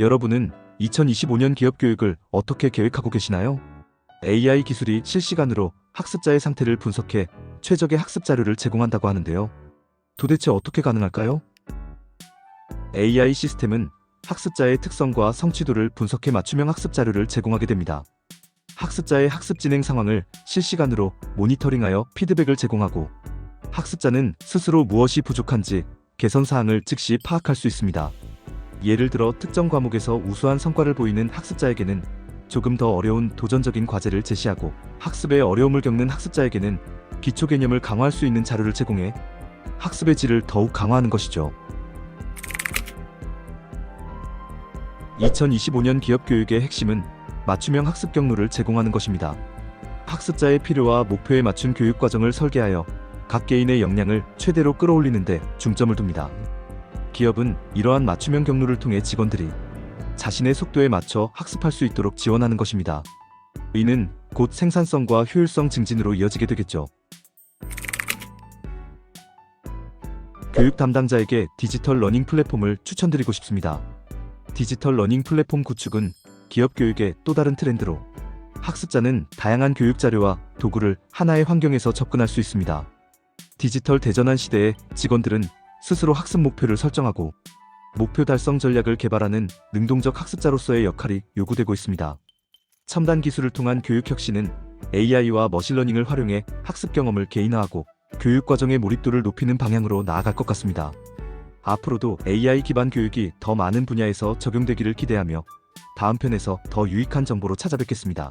여러분은 2025년 기업 교육을 어떻게 계획하고 계시나요? AI 기술이 실시간으로 학습자의 상태를 분석해 최적의 학습 자료를 제공한다고 하는데요. 도대체 어떻게 가능할까요? AI 시스템은 학습자의 특성과 성취도를 분석해 맞춤형 학습 자료를 제공하게 됩니다. 학습자의 학습 진행 상황을 실시간으로 모니터링하여 피드백을 제공하고 학습자는 스스로 무엇이 부족한지 개선 사항을 즉시 파악할 수 있습니다. 예를 들어 특정 과목에서 우수한 성과를 보이는 학습자에게는 조금 더 어려운 도전적인 과제를 제시하고 학습에 어려움을 겪는 학습자에게는 기초 개념을 강화할 수 있는 자료를 제공해 학습의 질을 더욱 강화하는 것이죠. 2025년 기업 교육의 핵심은 맞춤형 학습 경로를 제공하는 것입니다. 학습자의 필요와 목표에 맞춘 교육 과정을 설계하여 각 개인의 역량을 최대로 끌어올리는데 중점을 둡니다. 기업은 이러한 맞춤형 경로를 통해 직원들이 자신의 속도에 맞춰 학습할 수 있도록 지원하는 것입니다. 이는 곧 생산성과 효율성 증진으로 이어지게 되겠죠. 교육 담당자에게 디지털 러닝 플랫폼을 추천드리고 싶습니다. 디지털 러닝 플랫폼 구축은 기업 교육의 또 다른 트렌드로 학습자는 다양한 교육 자료와 도구를 하나의 환경에서 접근할 수 있습니다. 디지털 대전환 시대에 직원들은 스스로 학습 목표를 설정하고 목표 달성 전략을 개발하는 능동적 학습자로서의 역할이 요구되고 있습니다. 첨단 기술을 통한 교육 혁신은 AI와 머신러닝을 활용해 학습 경험을 개인화하고 교육 과정의 몰입도를 높이는 방향으로 나아갈 것 같습니다. 앞으로도 AI 기반 교육이 더 많은 분야에서 적용되기를 기대하며 다음 편에서 더 유익한 정보로 찾아뵙겠습니다.